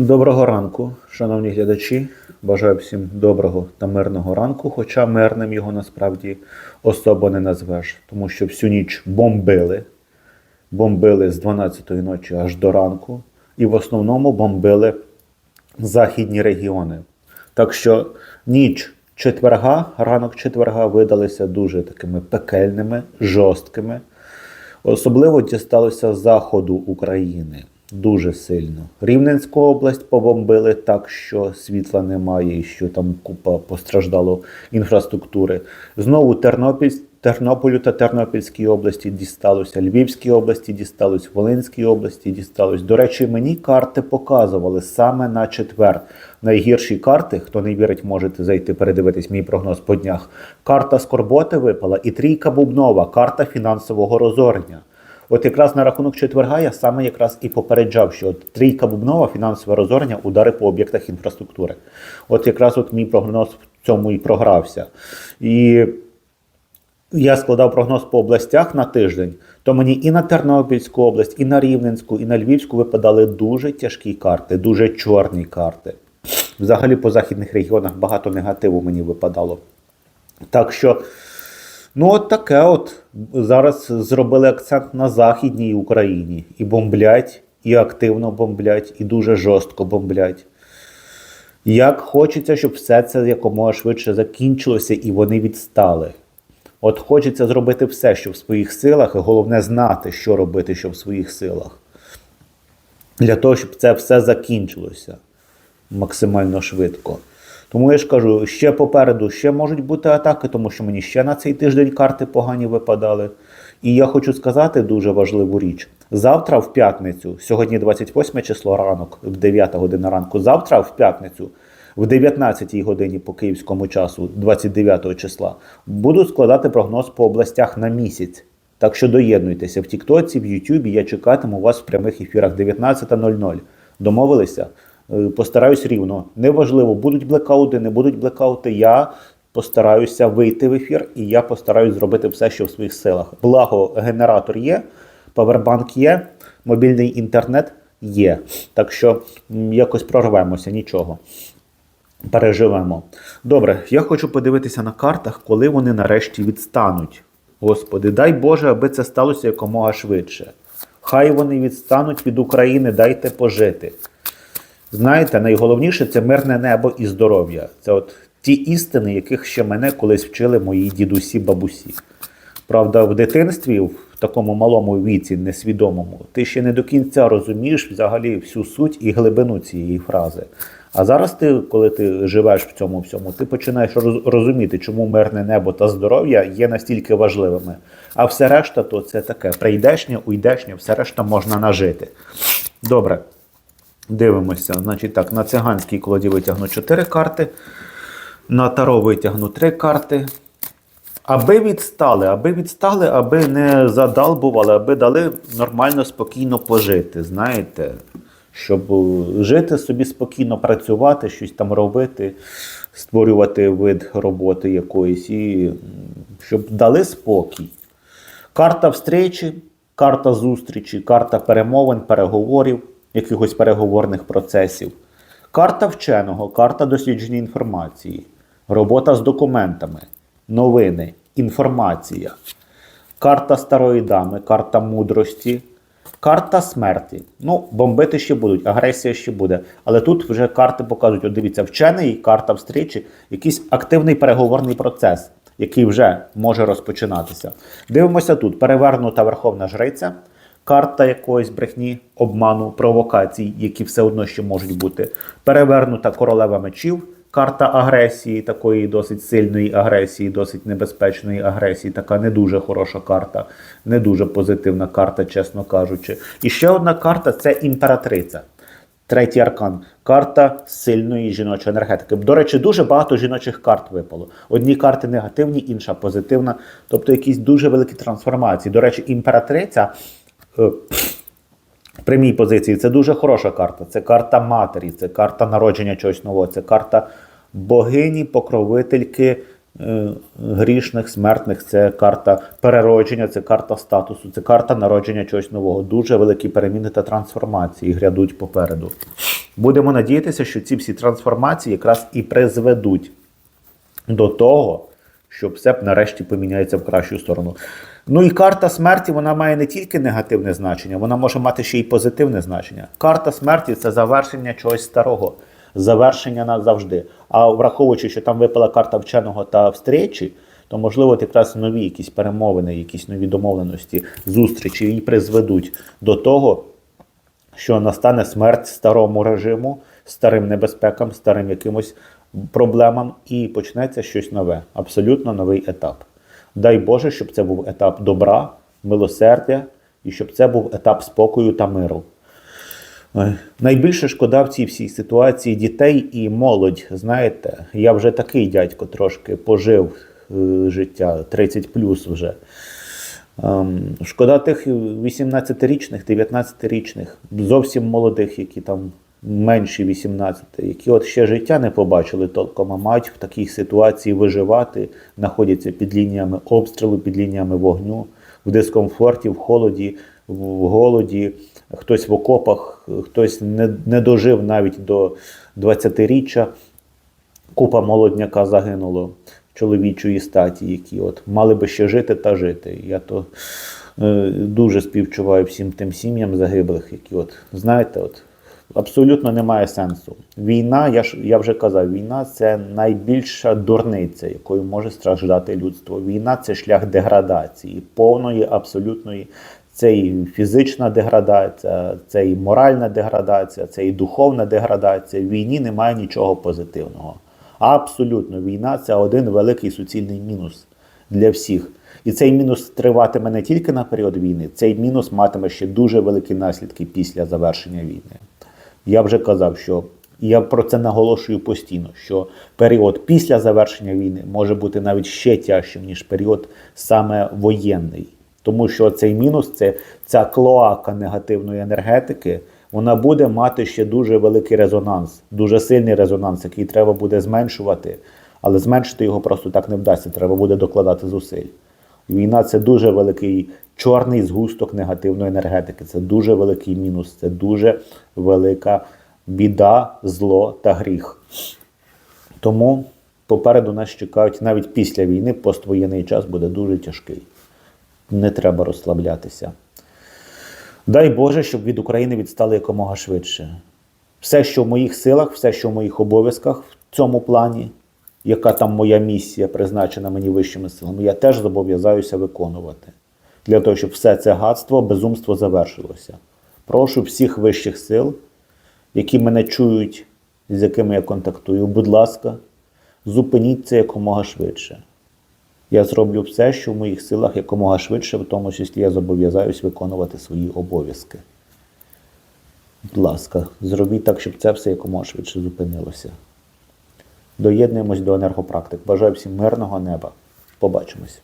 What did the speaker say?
Доброго ранку, шановні глядачі. Бажаю всім доброго та мирного ранку, хоча мирним його насправді особо не назвеш, тому що всю ніч бомбили. Бомбили з 12-ї ночі аж до ранку, і в основному бомбили західні регіони. Так що ніч четверга, ранок четверга видалися дуже такими пекельними, жорсткими. Особливо дісталося заходу України дуже сильно. Рівненську область побомбили так, що світла немає, і що там купа постраждало інфраструктури. Знову Тернопіль, Тернополю та Тернопільській області дісталося, Львівській області дісталось, Волинській області дісталось. До речі, мені карти показували саме на четвер. Найгірші карти, хто не вірить, можете зайти передивитись мій прогноз по днях. Карта Скорботи випала і трійка Бубнова, карта фінансового розорення. От якраз на рахунок четверга я саме якраз і попереджав, що от трійка бубнова, фінансове розорення, удари по об'єктах інфраструктури. От якраз от мій прогноз в цьому і програвся. І я складав прогноз по областях на тиждень, то мені і на Тернопільську область, і на Рівненську, і на Львівську випадали дуже тяжкі карти, дуже чорні карти. Взагалі по західних регіонах багато негативу мені випадало. Так що. Ну, от таке от. Зараз зробили акцент на Західній Україні. І бомблять, і активно бомблять, і дуже жорстко бомблять. Як хочеться, щоб все це якомога швидше закінчилося і вони відстали. От хочеться зробити все, що в своїх силах, і головне знати, що робити, що в своїх силах. Для того, щоб це все закінчилося максимально швидко. Тому я ж кажу, ще попереду ще можуть бути атаки, тому що мені ще на цей тиждень карти погані випадали. І я хочу сказати дуже важливу річ. Завтра в п'ятницю, сьогодні 28 число ранок, в 9 година ранку, завтра в п'ятницю, в 19 годині по київському часу, 29 числа, буду складати прогноз по областях на місяць. Так що доєднуйтеся в Тіктоці, в Ютубі. Я чекатиму вас в прямих ефірах 19.00. Домовилися? Е, Постараюсь рівно. Неважливо, будуть блекаути, не будуть блекаути. Я постараюся вийти в ефір і я постараюсь зробити все, що в своїх силах. Благо, генератор є, павербанк є, мобільний інтернет є. Так що якось прорвемося, нічого. Переживемо. Добре, я хочу подивитися на картах, коли вони нарешті відстануть. Господи, дай Боже, аби це сталося якомога швидше. Хай вони відстануть від України, дайте пожити. Знаєте, найголовніше це мирне небо і здоров'я. Це от ті істини, яких ще мене колись вчили мої дідусі, бабусі. Правда, в дитинстві, в такому малому віці, несвідомому, ти ще не до кінця розумієш взагалі всю суть і глибину цієї фрази. А зараз ти, коли ти живеш в цьому всьому, ти починаєш розуміти, чому мирне небо та здоров'я є настільки важливими. А все решта, то це таке прийдешнє, уйдешнє, все решта можна нажити. Добре. Дивимося. Значить так, на циганській колоді витягну 4 карти, на таро витягну 3 карти. Аби відстали, аби відстали, аби не задалбували, аби дали нормально, спокійно пожити. Знаєте, щоб жити собі спокійно, працювати, щось там робити, створювати вид роботи якоїсь, і щоб дали спокій. Карта встречі, карта зустрічі, карта перемовин, переговорів, якихось переговорних процесів. Карта вченого, карта дослідження інформації, робота з документами, новини, інформація. Карта старої дами, карта мудрості, карта смерті. Ну, бомбити ще будуть, агресія ще буде. Але тут вже карти показують: от дивіться, вчений, карта встрічі, якийсь активний переговорний процес, який вже може розпочинатися. Дивимося тут: перевернута верховна жриця, карта якоїсь брехні, обману, провокацій, які все одно ще можуть бути. Перевернута королева мечів. Карта агресії, такої досить сильної агресії, досить небезпечної агресії, така не дуже хороша карта, не дуже позитивна карта, чесно кажучи. І ще одна карта це імператриця. Третій аркан карта сильної жіночої енергетики. До речі, дуже багато жіночих карт випало. Одні карти негативні, інша позитивна. Тобто якісь дуже великі трансформації. До речі, імператриця. Е, прямій позиції це дуже хороша карта. Це карта матері, це карта народження чогось нового, це карта богині, покровительки е, грішних, смертних, це карта переродження, це карта статусу, це карта народження чогось нового. Дуже великі переміни та трансформації грядуть попереду. Будемо надіятися, що ці всі трансформації якраз і призведуть до того, що все нарешті поміняється в кращу сторону. Ну і карта смерті вона має не тільки негативне значення, вона може мати ще й позитивне значення. Карта смерті це завершення чогось старого, завершення назавжди. А враховуючи, що там випала карта вченого та встречі, то можливо якраз нові якісь перемовини, якісь нові домовленості, зустрічі і призведуть до того, що настане смерть старому режиму, старим небезпекам, старим якимось проблемам, і почнеться щось нове, абсолютно новий етап. Дай Боже, щоб це був етап добра, милосердя, і щоб це був етап спокою та миру. Найбільше шкода в цій всій ситуації дітей і молодь. Знаєте, я вже такий дядько трошки пожив е, життя, 30 плюс вже. Ем, шкода тих 18-річних, 19-річних, зовсім молодих, які там менші 18, які от ще життя не побачили толком, а мають в такій ситуації виживати, знаходяться під лініями обстрілу, під лініями вогню, в дискомфорті, в холоді, в голоді, хтось в окопах, хтось не, не дожив навіть до 20-річчя. Купа молодняка загинуло чоловічої статі, які от мали би ще жити та жити. Я то е, дуже співчуваю всім тим сім'ям загиблих, які от, знаєте, от абсолютно немає сенсу. Війна, я ж я вже казав, війна це найбільша дурниця, якою може страждати людство. Війна це шлях деградації, повної, абсолютної. Це і фізична деградація, це і моральна деградація, це і духовна деградація. В війні немає нічого позитивного. Абсолютно, війна це один великий суцільний мінус для всіх. І цей мінус триватиме не тільки на період війни, цей мінус матиме ще дуже великі наслідки після завершення війни. Я вже казав, що я про це наголошую постійно, що період після завершення війни може бути навіть ще тяжчим, ніж період саме воєнний. Тому що цей мінус, це ця клоака негативної енергетики, вона буде мати ще дуже великий резонанс, дуже сильний резонанс, який треба буде зменшувати, але зменшити його просто так не вдасться. Треба буде докладати зусиль. Війна це дуже великий чорний згусток негативної енергетики. Це дуже великий мінус, це дуже велика біда, зло та гріх. Тому попереду нас чекають навіть після війни, поствоєнний час буде дуже тяжкий. Не треба розслаблятися. Дай Боже, щоб від України відстали якомога швидше. Все, що в моїх силах, все, що в моїх обов'язках в цьому плані, яка там моя місія призначена мені вищими силами, я теж зобов'язаюся виконувати. Для того, щоб все це гадство, безумство завершилося. Прошу всіх вищих сил, які мене чують, з якими я контактую, будь ласка, зупиніть це якомога швидше. Я зроблю все, що в моїх силах якомога швидше, в тому числі я зобов'язаюсь виконувати свої обов'язки. Будь ласка, зробіть так, щоб це все якомога швидше зупинилося. Доєднуємось до енергопрактик. Бажаю всім мирного неба. Побачимось.